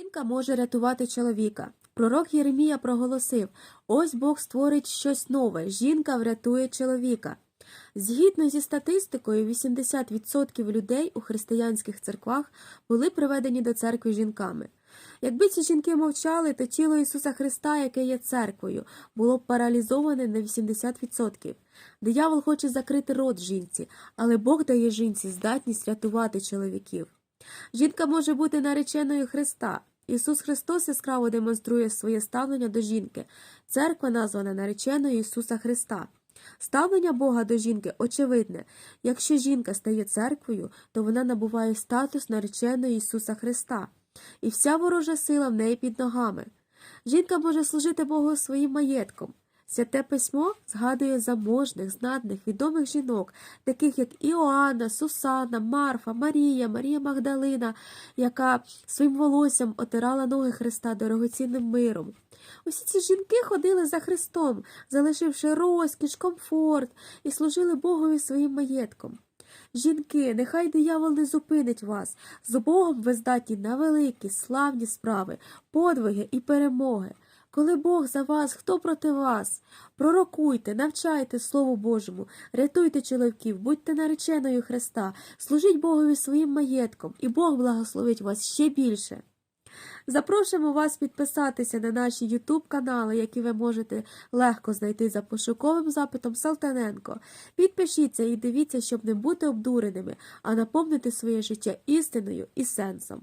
Жінка може рятувати чоловіка. Пророк Єремія проголосив: ось Бог створить щось нове. Жінка врятує чоловіка. Згідно зі статистикою, 80% людей у християнських церквах були приведені до церкви жінками. Якби ці жінки мовчали, то тіло Ісуса Христа, яке є церквою, було б паралізоване на 80%. Диявол хоче закрити рот жінці, але Бог дає жінці здатність рятувати чоловіків. Жінка може бути нареченою Христа. Ісус Христос яскраво демонструє своє ставлення до жінки. Церква названа нареченою Ісуса Христа. Ставлення Бога до жінки очевидне. Якщо жінка стає церквою, то вона набуває статус нареченої Ісуса Христа, і вся ворожа сила в неї під ногами. Жінка може служити Богу своїм маєтком. Святе письмо згадує заможних, знатних, відомих жінок, таких як Іоанна, Сусанна, Марфа, Марія, Марія Магдалина, яка своїм волоссям отирала ноги Христа дорогоцінним миром. Усі ці жінки ходили за Христом, залишивши розкіш, комфорт і служили Богові своїм маєтком. Жінки, нехай диявол не зупинить вас. З Богом ви здатні на великі, славні справи, подвиги і перемоги. Коли Бог за вас, хто проти вас? Пророкуйте, навчайте Слову Божому, рятуйте чоловіків, будьте нареченою Христа, служіть Богові своїм маєтком, і Бог благословить вас ще більше. Запрошуємо вас підписатися на наші YouTube канали, які ви можете легко знайти за пошуковим запитом Салтаненко. Підпишіться і дивіться, щоб не бути обдуреними, а наповнити своє життя істиною і сенсом.